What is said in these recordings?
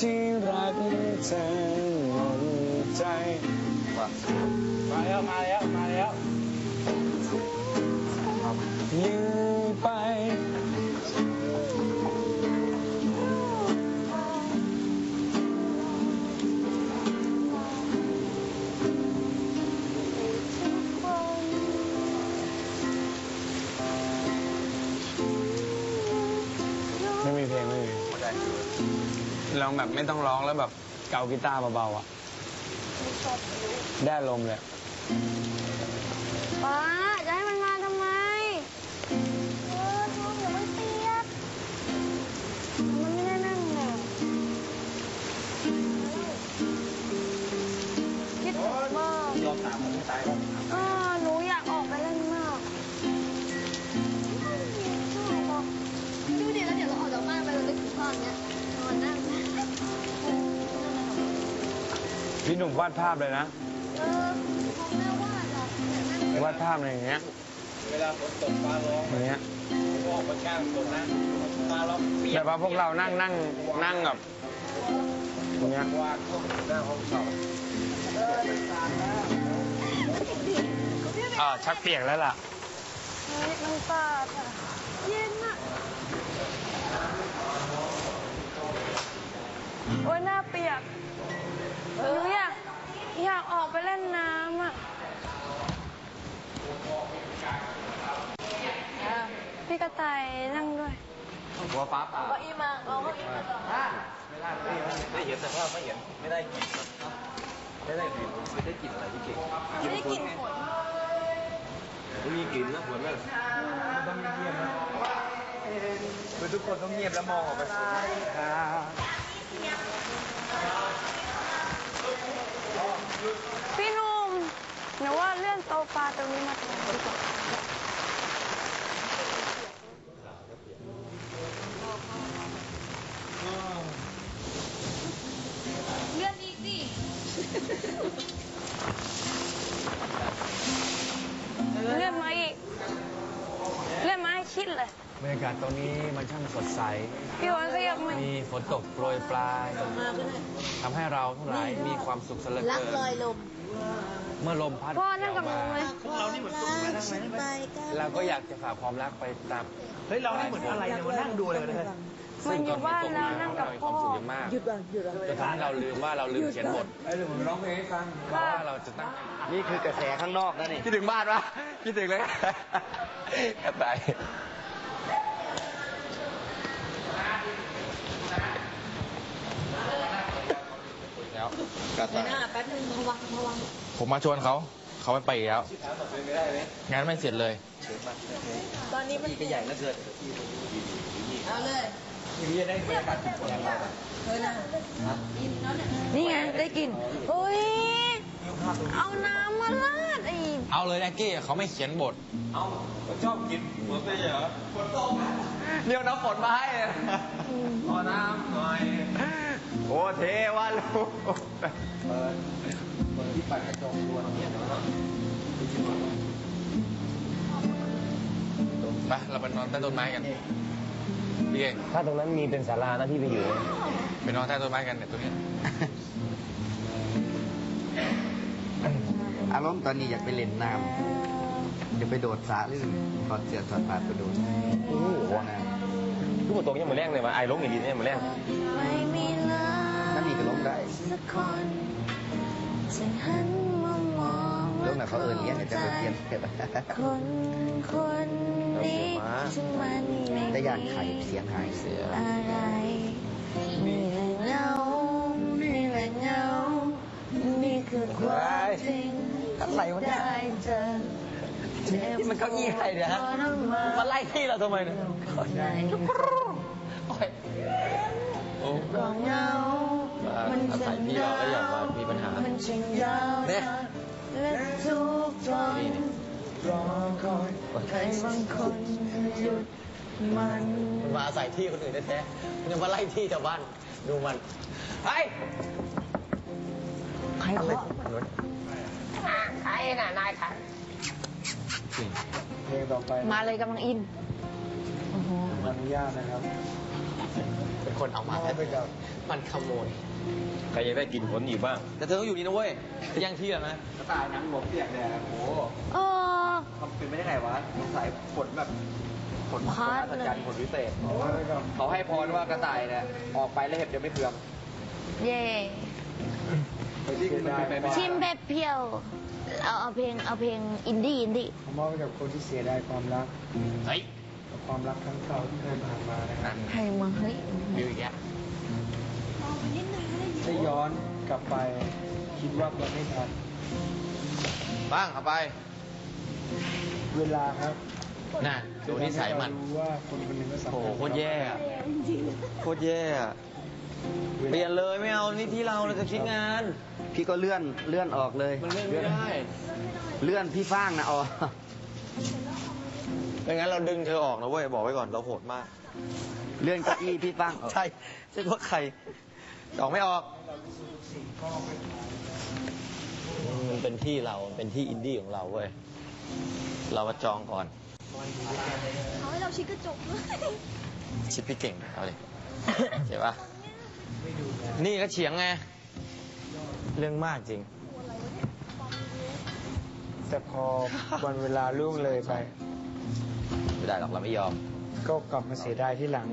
ที่รักเธอหมดใจมาแล้ว มาแล้ว มาแล้วยืนไป แบบไม่ต้องร้องแล้วแบบเกากีตาร์เบาๆอะได้ลมณ์เลยป้าจะให้มันมาทำไม เออทองเดี๋ยวมันเปียก มันไม่ได้นั่งน่ะคิดถึงมากยอมตามมันไม่ตายแล้วเออหนู พี่หนุ่มวาดภาพเลยนะ เออของแม่วาดอะแต่แม่วาดภาพอะไรอย่างเงี้ยเวลาฝนตกฟ้าร้องอย่างเงี้ยผมออกมากลางฝนนะฟ้าร้องเปียแบบว่าพวกเรานั่งนั่งนั่งแบบอย่างเงี้ยวาดพวกหน้าห้องสอบอ่าชักเปียกแล้วล่ะ เฮ้ยมันปาดอะเย็นอะโอ้ยหน้าเปียกหนูอยาก อยากออกไปเล่นน้ำอะพี่กระต่ายนั่งด้วยหัวฟ้าป่าเก้าอี้มาเอาเก้าอี้มาได้เห็นแต่ว่าไม่เห็นไม่ได้กลิ่นไม่ได้กลิ่นไม่ได้กลิ่นอะไรที่เก่งไม่ได้กลิ่นฝนไม่มีกลิ่นนะฝนนั่นต้องเงียบนะคือทุกคนต้องเงียบแล้วมองออกไป พี่หนุ่ม หนูว่าเลื่อนโตะปลาตรงนี้มาแทนดีกว่าเลื่อนอีกสิเลื่อนมาอีกเลื่อนมาให้ชิดเลย บรรยากาศตรงนี้มันช่างสดใส พี่วันขยับมามีฝนตกโปรยปลายทำให้เราทั้งหลายมีความสุขสเหลือรักเกิลอยนลม เมื่อลมพัดพ่อนั่งกับหนูเลย เรานี่เหมือนตุ่มนะนั่งไหมนั่งไหมเราก็อยากจะฝากความรักไปตาม เฮ้ยเรานี่เหมือนอะไรเนี่ยมานั่งดูอะไรกันเลยมันอยู่บ้านแล้วนั่งกับเรามีคพ่อวามสุขอย่างมากจนทำให้เราลืมว่าเราลืมเขียนบทไอ้เดี๋ยวผมร้องเพลงให้ฟังเพราะว่าเราจะตั้งนี่คือกระแสข้างนอกนะนี่คิดถึงบ้านปะคิดถึงเลยกร แล้วกระต่ายแป๊บนึงระวังระวังผมมาชวนเขา เขาไม่ไปอีกแล้ว งานไม่เสร็จเลย ตอนนี้มันก็ใหญ่แล้วเกินเอาเลยอย่างนี้ได้บรรยากาศที่แรงเราเฮ้ยนะอินแล้วเนี่ยนี่ไงได้กลินเฮ้ยเอาน้ำมาราดไอ้เอาเลยแน็กกี้เขาไม่เขียนบท เอ้าชอบกินเหมือนไปเหรอฝนตกเดี๋ยวน้ำฝนมาให้ขอน้ำหน่อย โอ้เทวะลูกเปิดเปิดที่ปัดกระจกตัวเราเนี่ยเนาะไปเราไปนอนใต้ต้นไม้กันพี่เก่งถ้าตรงนั้นมีเป็นศาลานะพี่ไปอยู่เลยไปนอนใต้ต้นไม้กันเนี่ยตรงนี้อารมณ์ตอนนี้อยากไปเล่นน้ำจะไปโดดสระหรือถอดเสื้อถอดผ้าไปโดดโอ้โห ทุกคนตรงยังเหมือนแรงเลยว่าไอ้ลงอีดีเนี่ยเหมือนแรงไม่มีเลยนั่นนี่ก็ลงได้สักคนจะหันมามองลงน่ะเขาเอินเลี้ยงแต่จะไปเปลี่ยนเกิดคนคนนี้ถึงมันไม่แต่ย่านไข่เสียงหายเสืออะไรนี่แหละเงานี่แหละเงานี่คือความจริงอะไรวะเนี่ยได้เจอเจ็บนี่มันเก้าอี้ใครเนี่ยฮะทรมานมาไล่ที่เราทำไมเนี่ย ในโอ้ยโอ้ก็เหงามันอาศัจะยพี่เราแล้วอย่ามามีปัญหามันจะยาวเนี่ยและทุกทนรอคอยใครบางคนหยุดมันมันมาอาศัยที่คนอื่นแท้ๆมันยังมาไล่ที่ชาวบ้านดูมันไอ้ใครเคาะใครน่ะนายใครเพลงต่อไปมาเลยกำลังอินเโหขออนุญาตนะครับ เป็นคนเอามาเอาไปกับมันขโมยใครอยากได้กลิ่นผลอยู่บ้าง แต่เธอต้องอยู่นี่นะเว้ยแย่งที่กันนะกระต่ายหนังหมกเปียกแดดโอ้เออทำเป็นไม่ได้ไงวะสงสัยผลแบบผลพาร์ทอัศจรรย์ผลวิเศษเอาไปกับเขาให้พรว่ากระต่ายเนี่ยออกไปแล้วเห็บจะไม่เคืองเย่ที่มันเป็นไปไม่ได้ชิมแบบเพียว เอาเอาเพลงเอาเพลงอินดี้อินดี้ผมมอบให้กับคนที่เสียดายความรักเฮ้ยกับ ความรักครั้งเก่าที่เคยผ่านมานะครับให้มาเฮ้ยวิวอีกแล้วถ้าย้อนกลับไปคิดว่ามันไม่ทันบ้างเอาไป เวลาครับน่ะดูนิสัยมันรู้ว่าคนคนหนึ่งก็สำคัญโอ้โหโคตรแย่อะโคตรแย่อะเปลี่ยนเลยไม่เอานี่ที่เราเราจะคิดงาน พี่ก็เลื่อนเลื่อนออกเลย มันเล่นไม่ได้ เลื่อนพี่ฟ้างนะออก ไม่งั้นเราดึงเธอออกนะเว้ยบอกไว้ก่อนเราโหดมาก เลื่อนเก้าอี้พี่ฟ้างออกใช่ใช่ว่าใครออกไม่ออก มันเป็นที่เราเป็นที่อินดี้ของเราเว้ย เรามาจองก่อน เอาให้เราชิดกระจกด้วยชิดพี่เก่งเอาเลยเจ็บปะนี่ก็เฉียงไง เรื่องมากจริง แต่พอวันเวลาล่วงเลยไป ไม่ได้หรอกเราไม่ยอม ก็กลับมาเสียดายที่หลัง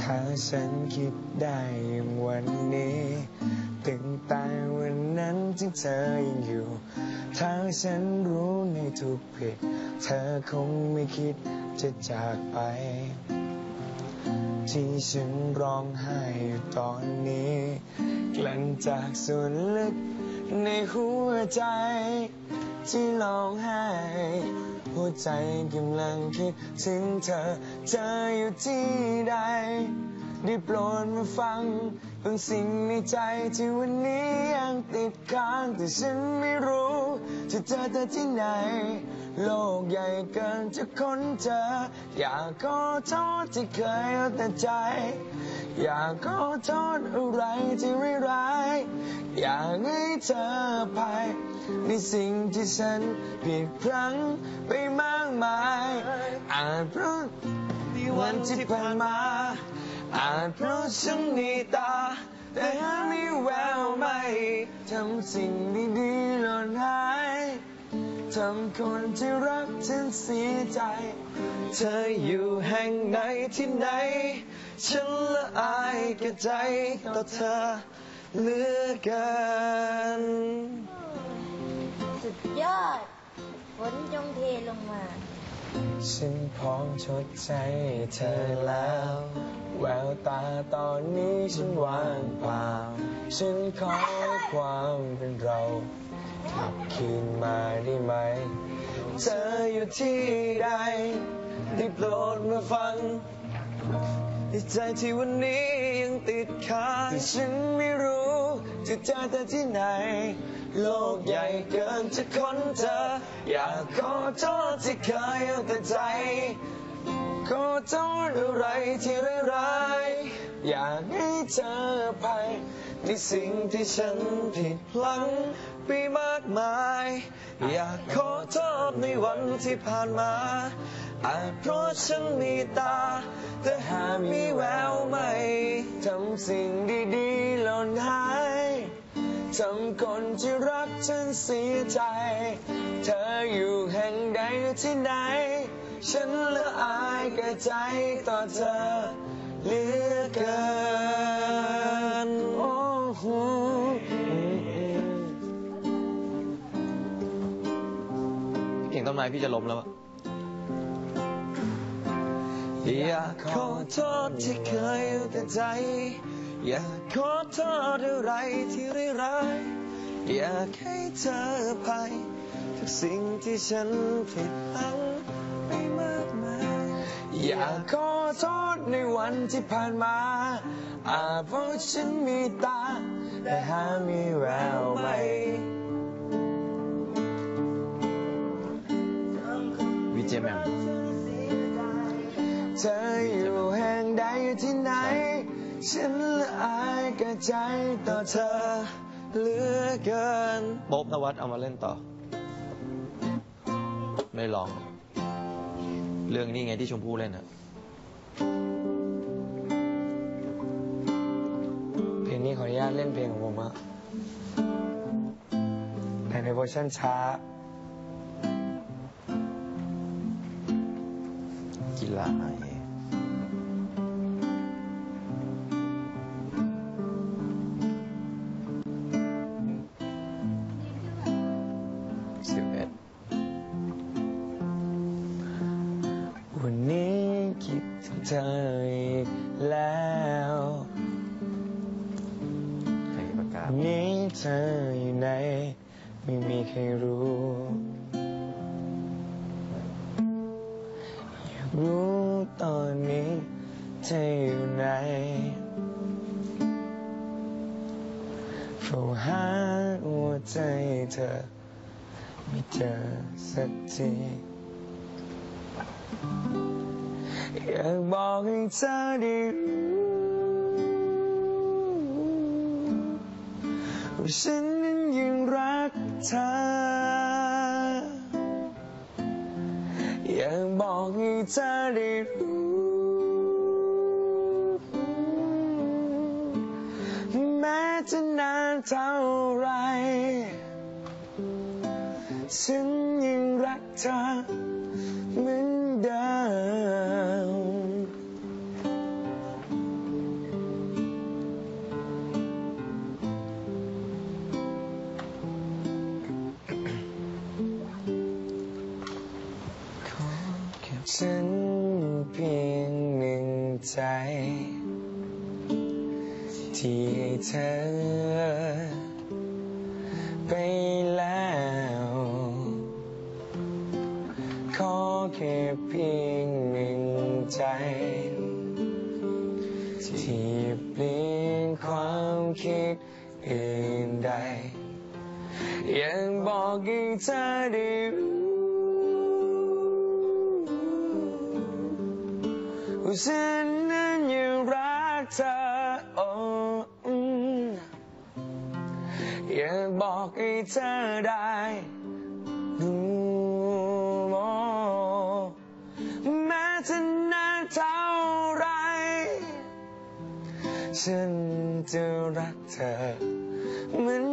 ถ้าฉันคิดได้อย่างวันนี้ตั้งแต่วันนั้นที่เธอยังอยู่ ถ้าฉันรู้ในทุกผิด เธอคงไม่คิดจะจากไป ที่ฉันร้องไห้อยู่ตอนนี้กลั่นจากส่วนลึกในหัวใจ ที่ร้องไห้ หัวใจกำลังคิดถึงเธอ เธออยู่ที่ใด ได้โปรดมาฟังบางสิ่งในใจที่วันนี้ยังติดค้างแต่ฉันไม่รู้จะเจอเธอที่ไหน โลกใหญ่เกินจะค้นเจอ อยากขอโทษที่เคยเอาแต่ใจ อยากขอโทษอะไรที่ร้ายอยากให้เธออภัยในสิ่งที่ฉันผิดพลั้งไปมากมายอาจเพราะวันที่ผ่านมา อาจเพราะฉันมีตา แต่หาไม่แววไม่ทำสิ่งดีๆหล่นหาย ทำคนที่รักฉันเสียใจ เธออยู่แห่งไหนที่ไหน ฉันละอายกับใจต่อเธอเหลือเกิน สุดยอดฝนจงเทลงมา ฉันพร้อมชดใช้เธอแล้ว แววตาตอนนี้ฉันว่างเปล่า ฉันขอความเป็นเรากลับคืนมาได้ไหม เธออยู่ที่ใดได้โปรดมาฟัง ในใจที่วันนี้ยังติดค้างแต่ฉันไม่รู้จะเจอเธอที่ไหน โลกใหญ่เกินจะค้นเธอ อยากขอโทษที่เคยเอาแต่ใจ ขอโทษอะไรที่ร้ายๆอยากให้เธออภัย ในสิ่งที่ฉันผิดพลั้งไปมากมาย อยากขอโทษในวันที่ผ่านมาอาจเพราะฉันมีตา แต่หามีแววไม่ทำสิ่งดีๆหล่นหายทำคนที่รักฉันเสียใจ เธออยู่แห่งใดที่ไหน ฉันละอายกับใจต่อเธอเหลือเกิน ม้พี่จะล้มแล้วอะอยากขอโทษที่เคยเอาแต่ใจ อยากขอโทษอะไรที่ร้ายอยากให้เธออภัยทุกสิ่งที่ฉันผิดพลั้งไปมากมาย อยากขอโทษในวันที่ผ่านมา อาจเพราะฉันมีตา แต่หามีแววไม่ เจแมมเธออยู่แห่งใดที่ไหน ฉันละอายกับใจต่อเธอเหลือเกินโป๊บนวัดเอามาเล่นต่อ ไม่ลอง เรื่องนี้ไงที่ชมพู่เล่นอะเพลงนี้ขออนุญาตเล่นเพลงของผมอะแต่ในเวอร์ชันช้า กี อยากบอกให้เธอได้รู้ว่าฉันนั้นยังรักเธอ อยากบอกให้เธอได้รู้แม้จะนานเท่าไรฉันยังรักเธอ ฉันเพียงหนึ่งใจ ที่ให้เธอ ไปแล้ว ขอแค่เพียงหนึ่งใจ ที่เปลี่ยนความคิดอื่นใด ยังบอกให้เธอได้ ฉันนั้นยังรักเธอโอ้อืมอยากบอกให้เธอได้รู้แม้จะนานเท่าไร ฉันจะรักเธอเหมือน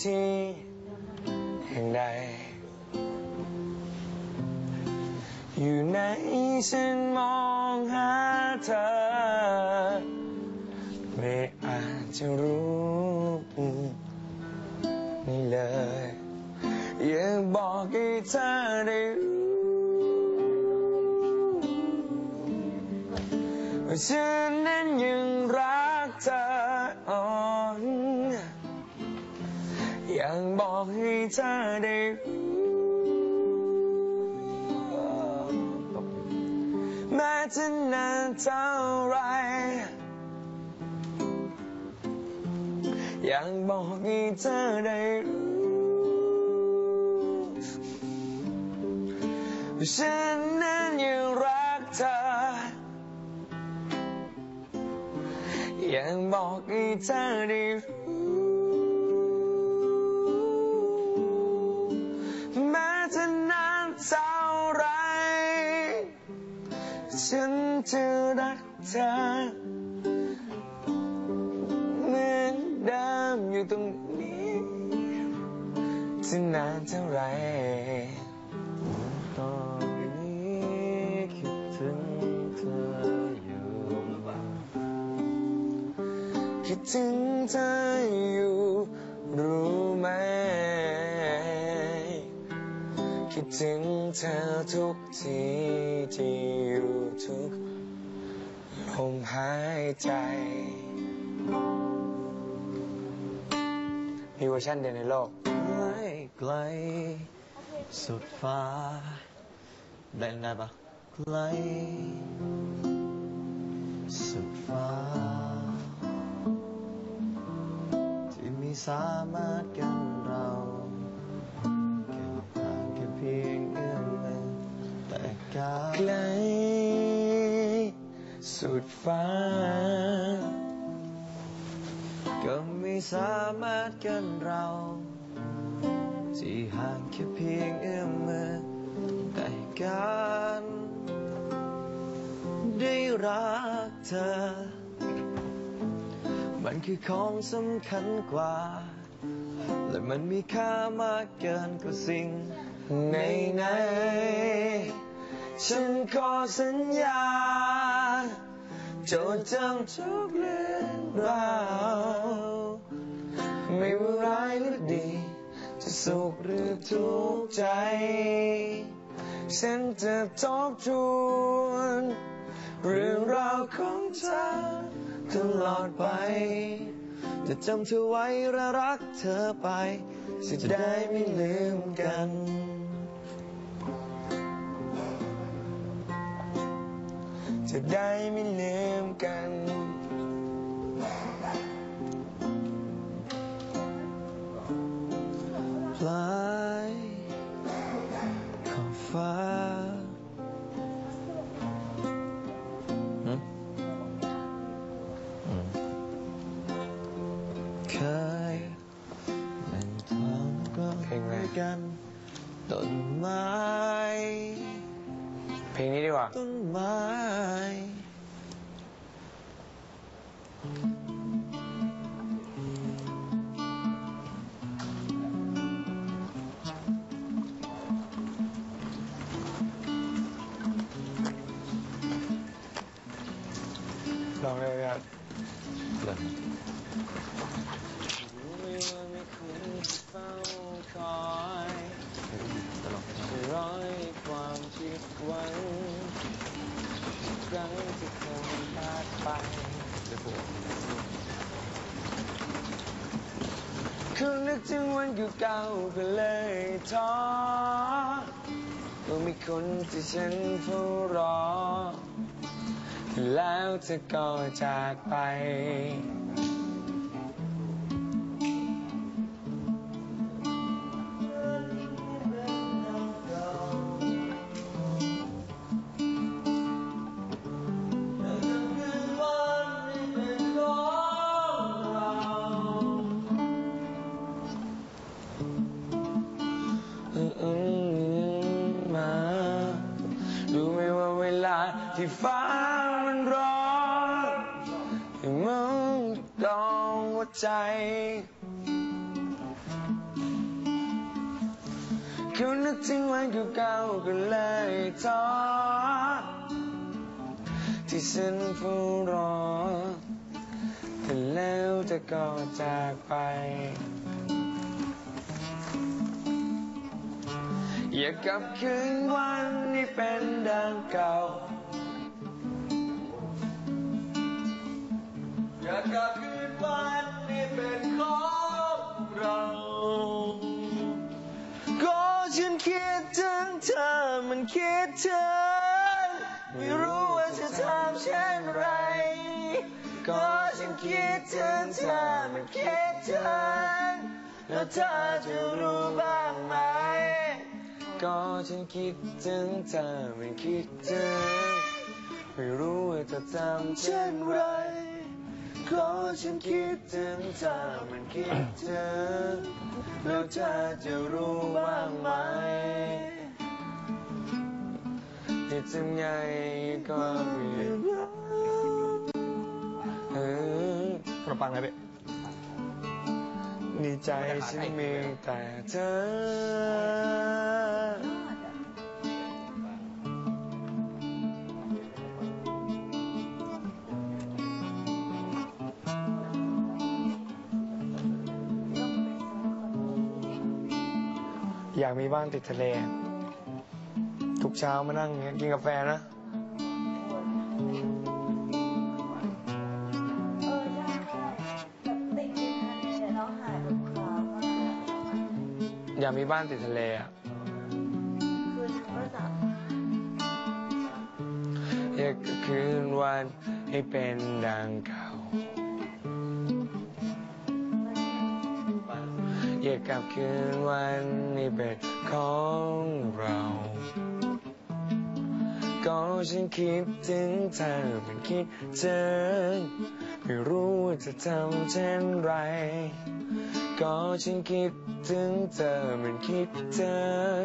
ที่แห่งใด อยู่ไหนฉันมองหาเธอ ไม่อาจจะรู้ เธอได้รู้ว่าฉันนั้นยังรักเธอ อยากบอกให้เธอได้รู้แม้จะนานเท่าไร ฉันจะรักเธอเหมือนเดิมอยู่ตรง จะนานเท่าไรตอนนี้คิดถึงเธออยู่ คิดถึงเธออยู่รู้ไหม คิดถึงเธอทุกทีที่อยู่ทุกลมหายใจ มีเวอร์ชันเดียวในโลก ไกล สุดฟ้า ได้ได้ปะไกล สุดฟ้า ที่มีสามารถกันเราแค่ห่างแค่เพียงเอื้อมมือแต่กาไกล สุดฟ้าก็มีสามารถกันเรา ที่ห่างแค่เพียงเอื้อมมือแต่การได้รักเธอ มันคือของสำคัญกว่า และมันมีค่ามากเกินกว่าสิ่งในไหนๆฉันขอสัญญาจดจำทุกเรื่องราวไม่ว่าร้ายหรือดี จะสุขหรือทุกข์ใจ ฉันจะทบทวนเรื่องราวของเธอตลอดไป จะจำเธอไว้และรักเธอไป จะได้ไม่ลืมกันจะได้ไม่ลืมกัน เเราก็เลยท้อว่มีคนที่ฉันเฝ้ารอ แล้วเธอก็จากไป ที่ฟ้ามันร้อนให้มึงดองหัวใจเขานึกถึงวันเก่าๆก็เลยท้อที่ฉันเฝ้ารอแต่แล้วเธอก็จากไป อยากกลับคืนวันที่เป็นดังเก่า อยากกลับคืนวันที่เป็นของเรา ก็ฉันคิดถึงเธอ มันคิดถึงไม่รู้ว่าจะทำเช่นไร ก็ฉันคิดถึงเธอ มันคิดถึงแล้วเธอจะรู้บ้างไหม ก็ฉันคิดถึงเธอ มันคิดถึงไม่รู้ว่าจะทำเช่นไร ก็ฉันคิดถึงเธอมันคิดถึงแล้วเธอจะรู้บ้างไหมที่ทำไงก็ไม่รู้เออขนมปังไงเป๊ะในใจฉันมีแต่เธอากมีบ้านติดทะเล ทุกเช้ามานั่งอย่างเงี้ยกินกาแฟนะ เออได้แบบติดริมทะเลแล้วหาดขาวมากอยากมีบ้านติดทะเลอะอยากคืนวันให้เป็นดังเก่าอยากกลับคืนวันให้เป็นของเราก็ฉันคิดถึงเธอเป็นคิดถึงไม่รู้ว่าจะทำเช่นไร ก็ฉันคิดถึงเธอมันคิดถึง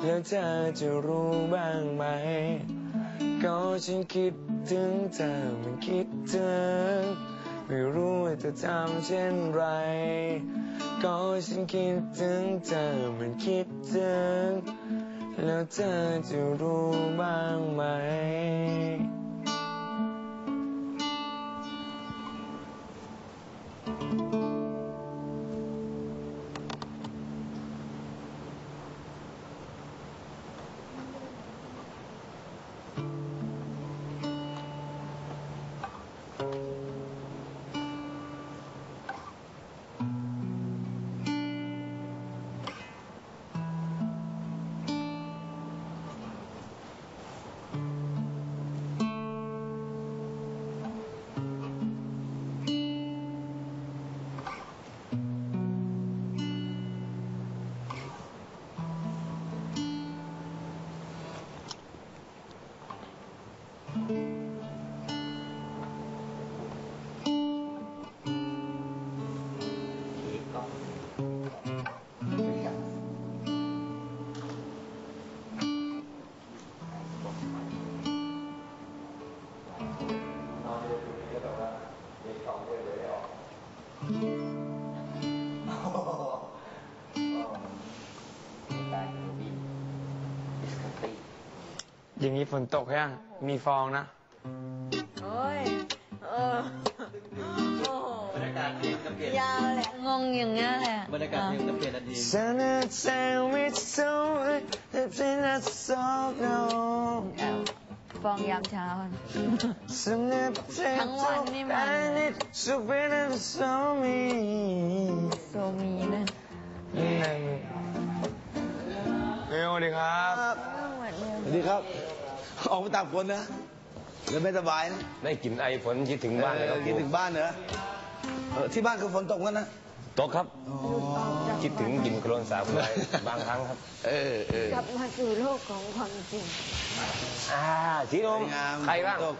แล้วเธอจะรู้บ้างไหม ก็ฉันคิดถึงเธอมันคิดถึงไม่รู้ว่าจะทำเช่นไร ก็ฉันคิดถึงเธอมันคิดถึง แล้วเธอจะรู้บ้างไหมางนี้ฝนตกยัง มีฟองนะ โอ้ย เออ โอ้โหบรรยากาศเพลงจะเปลี่ยนยาวแหละ งงอย่างเงี้ยแหละบรรยากาศเพลงจะเปลี่ยนทันที Sana sandwich so it's in a soft no อะฟองยามเช้า Some ทั้งวันนี่มัน and it so bad and so me โซมีนะนี่ไงเร็วดีครับ เหมือนเดิม สวัสดีครับ ออกมาตากฝนนะแล้วไม่สบายนะได้กลิ่นไอฝนคิดถึงบ้านเลยครับเออคิดถึงบ้านเหรอเออที่บ้านคือฝนตกกันนะตกครับ คิดถึงกลิ่นโคลนสาบไบางครั้งครับ เออเออกลับมาสู่โลกของความจริง อ่าสีลมสวยงามใครบ้าง ตก